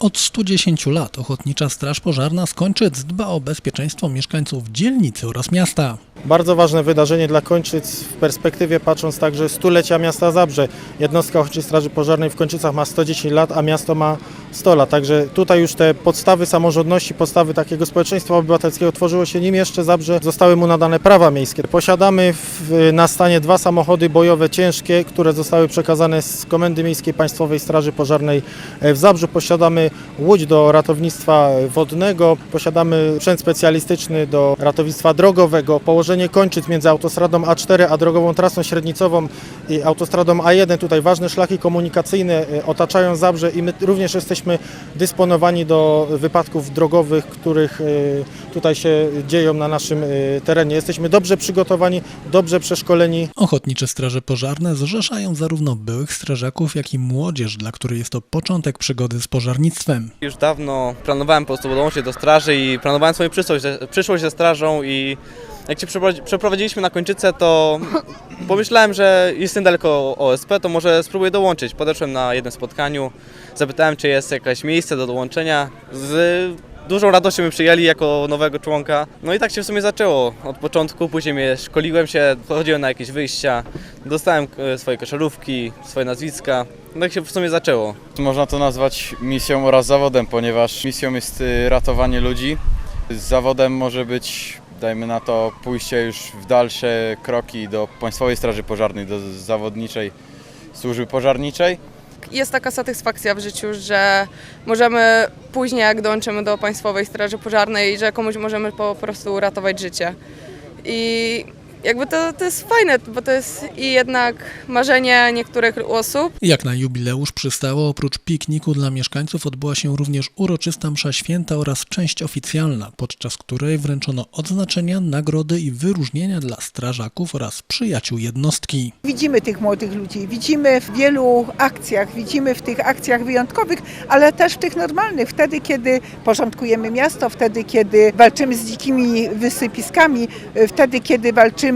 Od 110 lat Ochotnicza Straż Pożarna z dba o bezpieczeństwo mieszkańców dzielnicy oraz miasta. Bardzo ważne wydarzenie dla Kończyc w perspektywie patrząc także stulecia miasta Zabrze. Jednostka Ochotniczej Straży Pożarnej w Kończycach ma 110 lat, a miasto ma 100 lat. Także tutaj już te podstawy samorządności, podstawy takiego społeczeństwa obywatelskiego tworzyło się nim jeszcze Zabrze zostały mu nadane prawa miejskie. Posiadamy w, na stanie dwa samochody bojowe ciężkie, które zostały przekazane z Komendy Miejskiej Państwowej Straży Pożarnej w Zabrzu. Posiadamy łódź do ratownictwa wodnego, posiadamy sprzęt specjalistyczny do ratownictwa drogowego, położenie Kończyc między autostradą A4 a drogową trasą średnicową i autostradą A1. Tutaj ważne szlaki komunikacyjne e, otaczają Zabrze i my również jesteśmy dysponowani do wypadków drogowych, których e, tutaj się dzieją na naszym e, terenie. Jesteśmy dobrze przygotowani, dobrze przeszkoleni. Ochotnicze Straże Pożarne zrzeszają zarówno byłych strażaków, jak i młodzież, dla której jest to początek przygody z pożarnictwem. Już dawno planowałem po prostu dołączyć do straży i planowałem swoją przyszłość, przyszłość ze strażą i jak przeprowadzi- przeprowadziliśmy na Kończyce, to pomyślałem, że jestem daleko OSP, to może spróbuję dołączyć. Podeszłem na jednym spotkaniu, zapytałem, czy jest jakieś miejsce do dołączenia. Z dużą radością mnie przyjęli jako nowego członka. No i tak się w sumie zaczęło. Od początku, później mnie szkoliłem się, chodziłem na jakieś wyjścia, dostałem e, swoje koszarówki, swoje nazwiska. No tak się w sumie zaczęło. Można to nazwać misją oraz zawodem, ponieważ misją jest y, ratowanie ludzi. Zawodem może być, dajmy na to, pójście już w dalsze kroki do Państwowej Straży Pożarnej, do zawodniczej służby pożarniczej. jest taka satysfakcja w życiu, że możemy później, jak dołączymy do Państwowej Straży Pożarnej, że komuś możemy po prostu uratować życie. I jakby to, to jest fajne, bo to jest i jednak marzenie niektórych osób, Jak na jubileusz przystało, oprócz pikniku dla mieszkańców odbyła się również uroczysta msza święta oraz część oficjalna, podczas której wręczono odznaczenia, nagrody i wyróżnienia dla strażaków oraz przyjaciół jednostki. Widzimy tych młodych ludzi, widzimy w wielu akcjach, widzimy w tych akcjach wyjątkowych, ale też w tych normalnych, wtedy kiedy porządkujemy miasto, wtedy kiedy walczymy z dzikimi wysypiskami, wtedy kiedy walczymy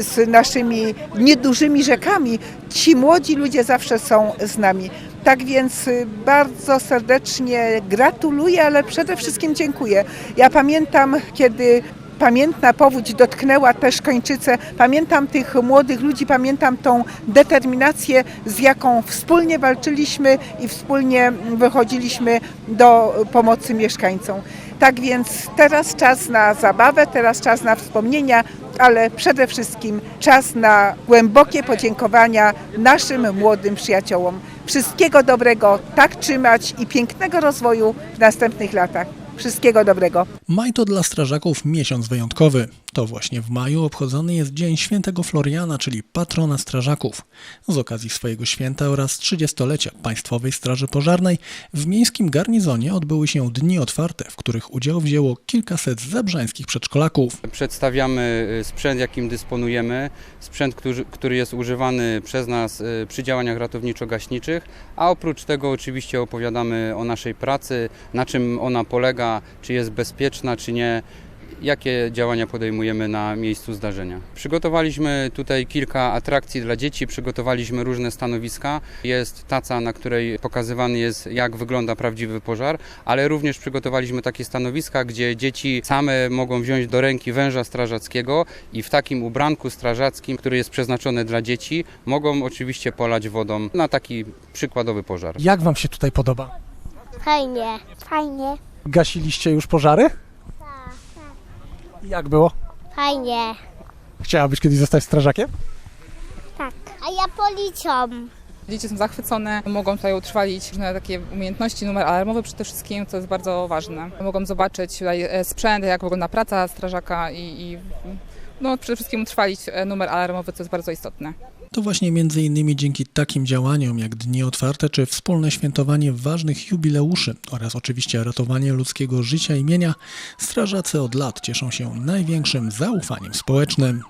z naszymi niedużymi rzekami. Ci młodzi ludzie zawsze są z nami. Tak więc y, bardzo serdecznie gratuluję, ale przede wszystkim dziękuję. Ja pamiętam, kiedy pamiętna powódź dotknęła też Kończyce. Pamiętam tych młodych ludzi, pamiętam tą determinację, z jaką wspólnie walczyliśmy i wspólnie wychodziliśmy do pomocy mieszkańcom. Tak więc teraz czas na zabawę, teraz czas na wspomnienia, ale przede wszystkim czas na głębokie podziękowania naszym młodym przyjaciołom. Wszystkiego dobrego, tak trzymać i pięknego rozwoju w następnych latach. Wszystkiego dobrego. Maj to dla strażaków miesiąc wyjątkowy. To właśnie w maju obchodzony jest Dzień Świętego Floriana, czyli patrona strażaków. Z okazji swojego święta oraz 30-lecia Państwowej Straży Pożarnej w miejskim garnizonie odbyły się dni otwarte, w których udział wzięło kilkaset zabrzańskich przedszkolaków. Przedstawiamy y, sprzęt, jakim dysponujemy, sprzęt, który, jest używany przez nas y, przy działaniach ratowniczo-gaśniczych, a oprócz tego oczywiście opowiadamy o naszej pracy, na czym ona polega, czy jest bezpieczna, czy nie, jakie działania podejmujemy na miejscu zdarzenia. Przygotowaliśmy tutaj kilka atrakcji dla dzieci, przygotowaliśmy różne stanowiska. Jest taca, na której pokazywany jest, jak wygląda prawdziwy pożar, ale również przygotowaliśmy takie stanowiska, gdzie dzieci same mogą wziąć do ręki węża strażackiego i w takim ubranku strażackim, który jest przeznaczony dla dzieci, mogą oczywiście polać wodą na taki przykładowy pożar. Jak Wam się tutaj podoba? Fajnie. Fajnie. Gasiliście już pożary? Jak było? Fajnie. Chciałabyś kiedyś zostać strażakiem? Tak. A ja policją. Dzieci są zachwycone, mogą tutaj utrwalić różne takie umiejętności, numer alarmowy przede wszystkim, co jest bardzo ważne. Mogą zobaczyć tutaj e, sprzęt, jak wygląda praca strażaka i, i no, przede wszystkim utrwalić e, numer alarmowy, co jest bardzo istotne. To właśnie między innymi dzięki takim działaniom jak Dni Otwarte czy wspólne świętowanie ważnych jubileuszy oraz oczywiście ratowanie ludzkiego życia i mienia, strażacy od lat cieszą się największym zaufaniem społecznym.